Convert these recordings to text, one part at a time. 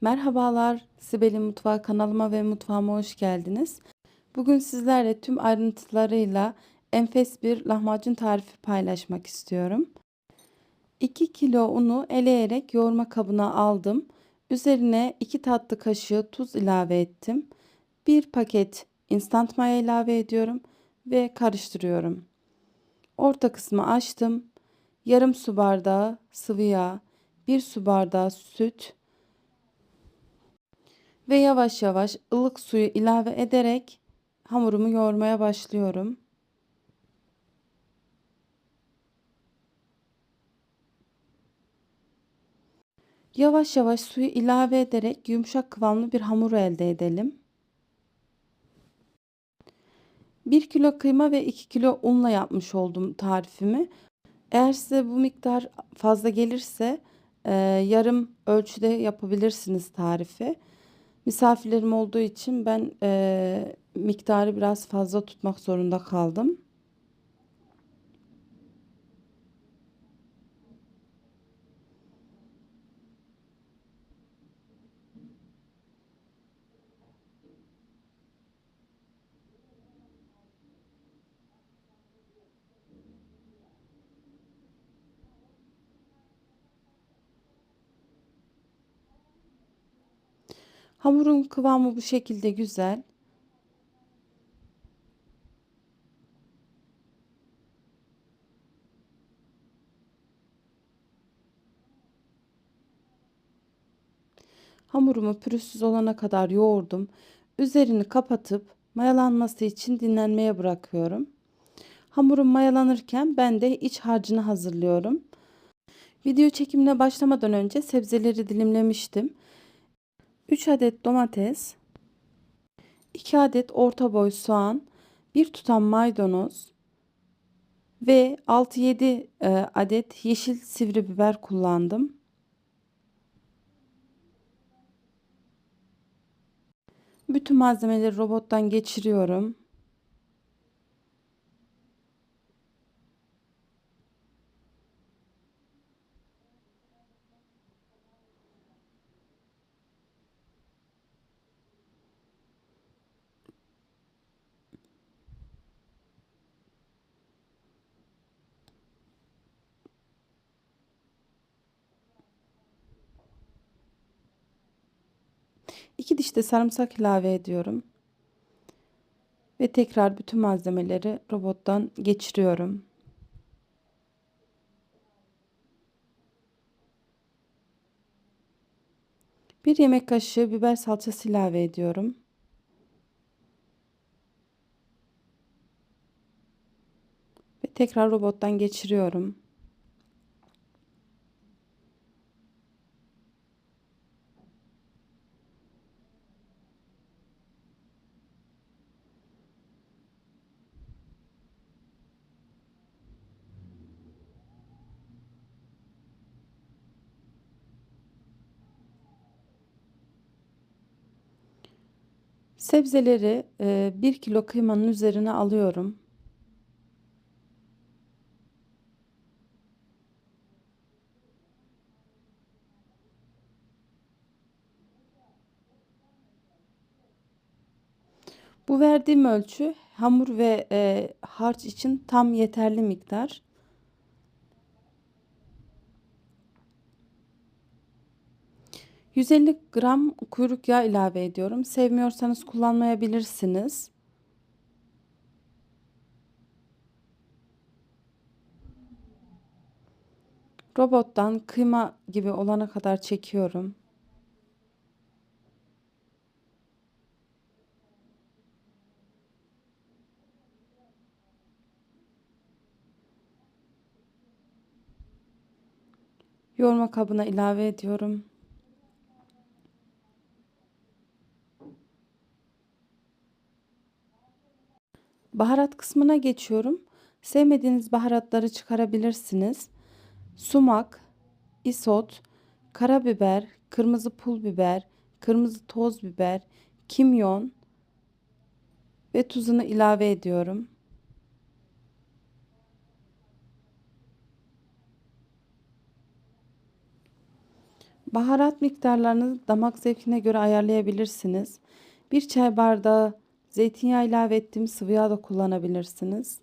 Merhabalar, Sibel'in Mutfağı kanalıma ve mutfağıma hoş geldiniz. Bugün sizlerle tüm ayrıntılarıyla enfes bir lahmacun tarifi paylaşmak istiyorum. 2 kilo unu eleyerek yoğurma kabına aldım. Üzerine 2 tatlı kaşığı tuz ilave ettim. 1 paket instant maya ilave ediyorum ve karıştırıyorum. Orta kısmı açtım. Yarım su bardağı sıvı yağ, 1 su bardağı süt, ve yavaş yavaş ılık suyu ilave ederek hamurumu yoğurmaya başlıyorum. Yavaş yavaş suyu ilave ederek yumuşak kıvamlı bir hamur elde edelim. 1 kilo kıyma ve 2 kilo unla yapmış oldum tarifimi. Eğer size bu miktar fazla gelirse e, yarım ölçüde yapabilirsiniz tarifi. Misafirlerim olduğu için ben e, miktarı biraz fazla tutmak zorunda kaldım. Hamurun kıvamı bu şekilde güzel. Hamurumu pürüzsüz olana kadar yoğurdum. Üzerini kapatıp mayalanması için dinlenmeye bırakıyorum. Hamurum mayalanırken ben de iç harcını hazırlıyorum. Video çekimine başlamadan önce sebzeleri dilimlemiştim. 3 adet domates, 2 adet orta boy soğan, 1 tutam maydanoz ve 6-7 e, adet yeşil sivri biber kullandım. Bütün malzemeleri robottan geçiriyorum. İki diş de sarımsak ilave ediyorum. Ve tekrar bütün malzemeleri robottan geçiriyorum. Bir yemek kaşığı biber salçası ilave ediyorum. Ve tekrar robottan geçiriyorum. Sebzeleri 1 kilo kıymanın üzerine alıyorum. Bu verdiğim ölçü hamur ve e, harç için tam yeterli miktar. 150 gram kuyruk yağı ilave ediyorum. Sevmiyorsanız kullanmayabilirsiniz. Robottan kıyma gibi olana kadar çekiyorum. Yoğurma kabına ilave ediyorum. Baharat kısmına geçiyorum. Sevmediğiniz baharatları çıkarabilirsiniz. Sumak, isot, karabiber, kırmızı pul biber, kırmızı toz biber, kimyon ve tuzunu ilave ediyorum. Baharat miktarlarını damak zevkine göre ayarlayabilirsiniz. Bir çay bardağı zeytinyağı ilave ettiğim sıvı yağ da kullanabilirsiniz.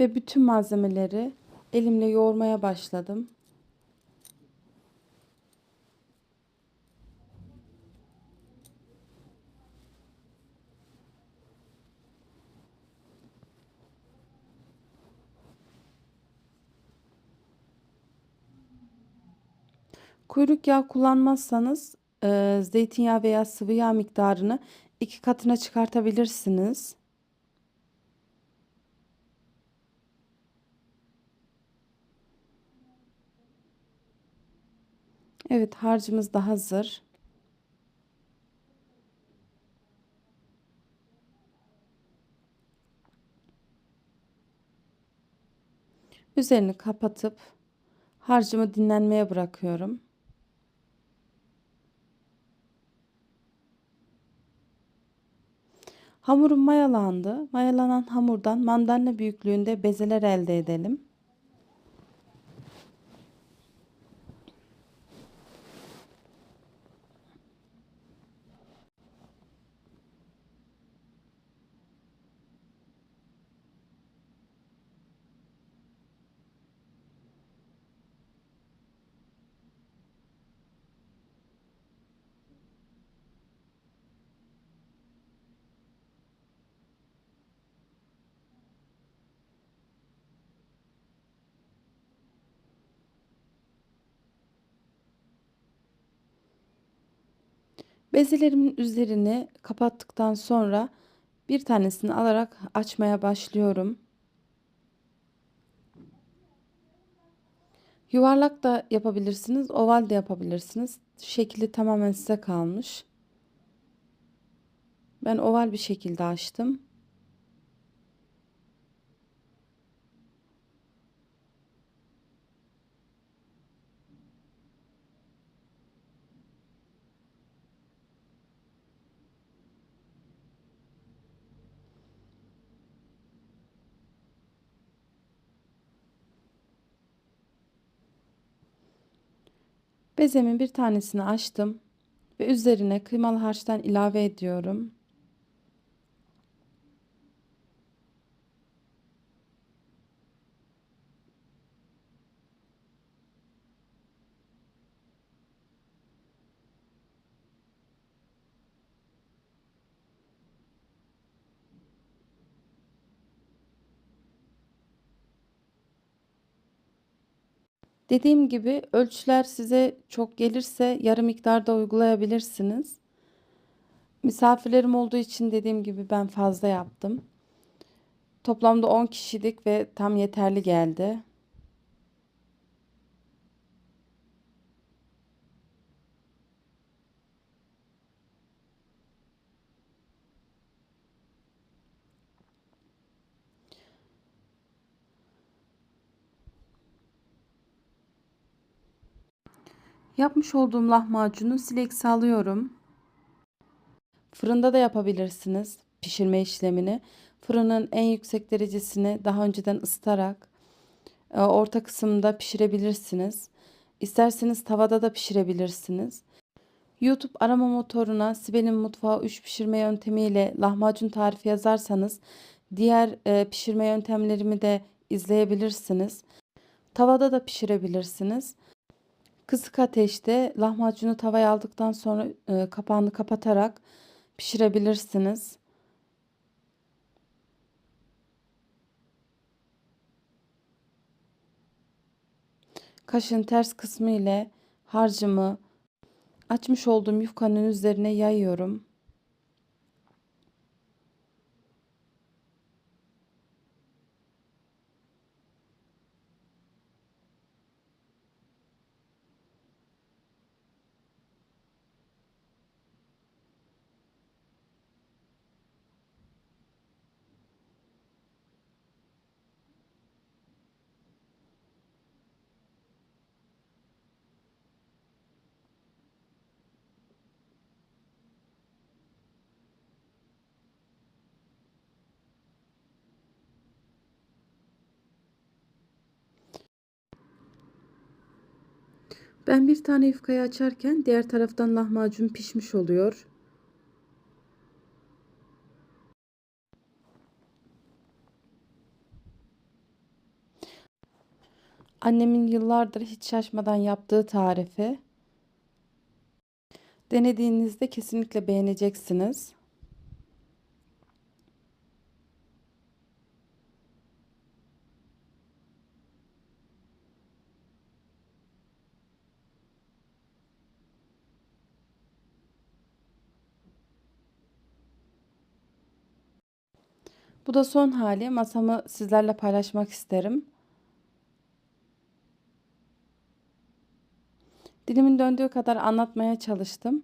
Ve bütün malzemeleri elimle yoğurmaya başladım. Kuyruk yağı kullanmazsanız e, zeytinyağı veya sıvı yağ miktarını iki katına çıkartabilirsiniz. Evet harcımız da hazır. Üzerini kapatıp harcımı dinlenmeye bırakıyorum. Hamurum mayalandı. Mayalanan hamurdan mandalina büyüklüğünde bezeler elde edelim. Bezelerimin üzerini kapattıktan sonra bir tanesini alarak açmaya başlıyorum. Yuvarlak da yapabilirsiniz, oval de yapabilirsiniz. Şekli tamamen size kalmış. Ben oval bir şekilde açtım. Bezemin bir tanesini açtım ve üzerine kıymalı harçtan ilave ediyorum. Dediğim gibi ölçüler size çok gelirse yarı miktarda uygulayabilirsiniz. Misafirlerim olduğu için dediğim gibi ben fazla yaptım. Toplamda 10 kişilik ve tam yeterli geldi. Yapmış olduğum lahmacunu sileksi alıyorum. Fırında da yapabilirsiniz pişirme işlemini. Fırının en yüksek derecesini daha önceden ısıtarak e, orta kısımda pişirebilirsiniz. İsterseniz tavada da pişirebilirsiniz. YouTube arama motoruna Sibel'in mutfağı 3 pişirme yöntemiyle lahmacun tarifi yazarsanız diğer e, pişirme yöntemlerimi de izleyebilirsiniz. Tavada da pişirebilirsiniz. Kısık ateşte lahmacunu tavaya aldıktan sonra e, kapağını kapatarak pişirebilirsiniz. Kaşın ters kısmı ile harcımı açmış olduğum yufkanın üzerine yayıyorum. Ben bir tane yufkayı açarken diğer taraftan lahmacun pişmiş oluyor. Annemin yıllardır hiç şaşmadan yaptığı tarifi. Denediğinizde kesinlikle beğeneceksiniz. Bu da son hali. Masamı sizlerle paylaşmak isterim. Dilimin döndüğü kadar anlatmaya çalıştım.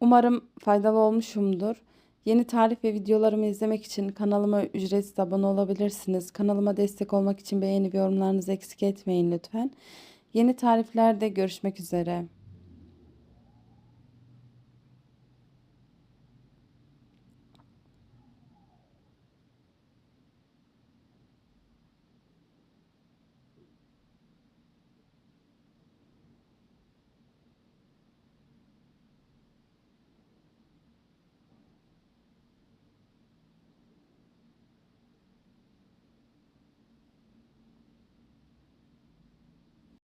Umarım faydalı olmuşumdur. Yeni tarif ve videolarımı izlemek için kanalıma ücretsiz abone olabilirsiniz. Kanalıma destek olmak için beğeni ve yorumlarınızı eksik etmeyin lütfen. Yeni tariflerde görüşmek üzere.